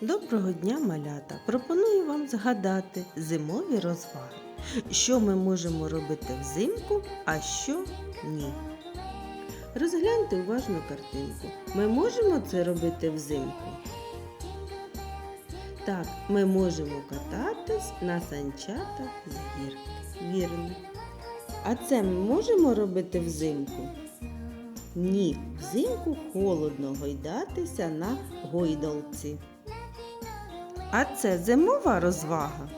Доброго дня, малята! Пропоную вам згадати зимові розваги. Що ми можемо робити взимку, а що ні. Розгляньте уважно картинку. Ми можемо це робити взимку? Так, ми можемо кататись на санчатах з гірки. Вірно. А це ми можемо робити взимку? Ні, взимку холодно гойдатися на гойдалці. А це зимова розвага.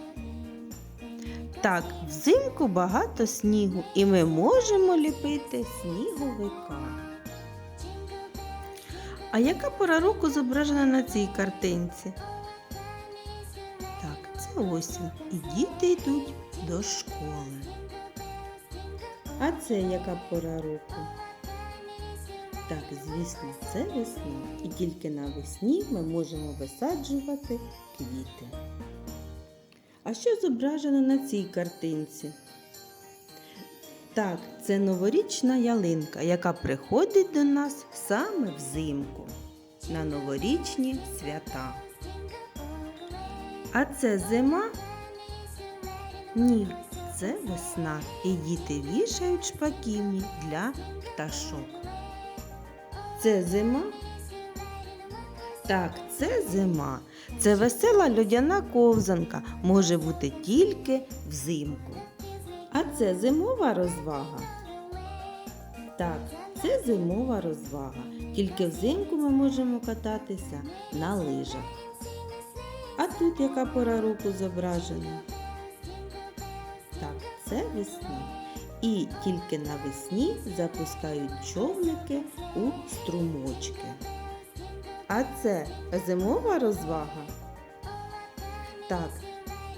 Так, взимку багато снігу, і ми можемо ліпити сніговика. А яка пора року зображена на цій картинці? Так, це осінь, і діти йдуть до школи. А це яка пора року? Так, звісно, це весна. І тільки навесні ми можемо висаджувати квіти. А що зображено на цій картинці? Так, це новорічна ялинка, яка приходить до нас саме взимку на новорічні свята. А це зима? Ні, це весна. І діти вішають шпаківні для пташок. Це зима? Так, це зима. Це весела льодяна ковзанка може бути тільки взимку. А це зимова розвага? Так, це зимова розвага. Тільки взимку ми можемо кататися на лижах. А тут яка пора року зображена? Так, це весна. І тільки навесні запускають човники у струмочки. А це зимова розвага? Так,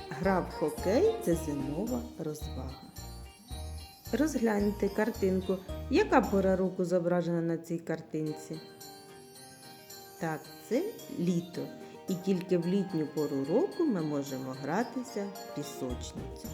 гра в хокей це зимова розвага. Розгляньте картинку. Яка пора року зображена на цій картинці? Так, це літо. І тільки в літню пору року ми можемо гратися в пісочницю.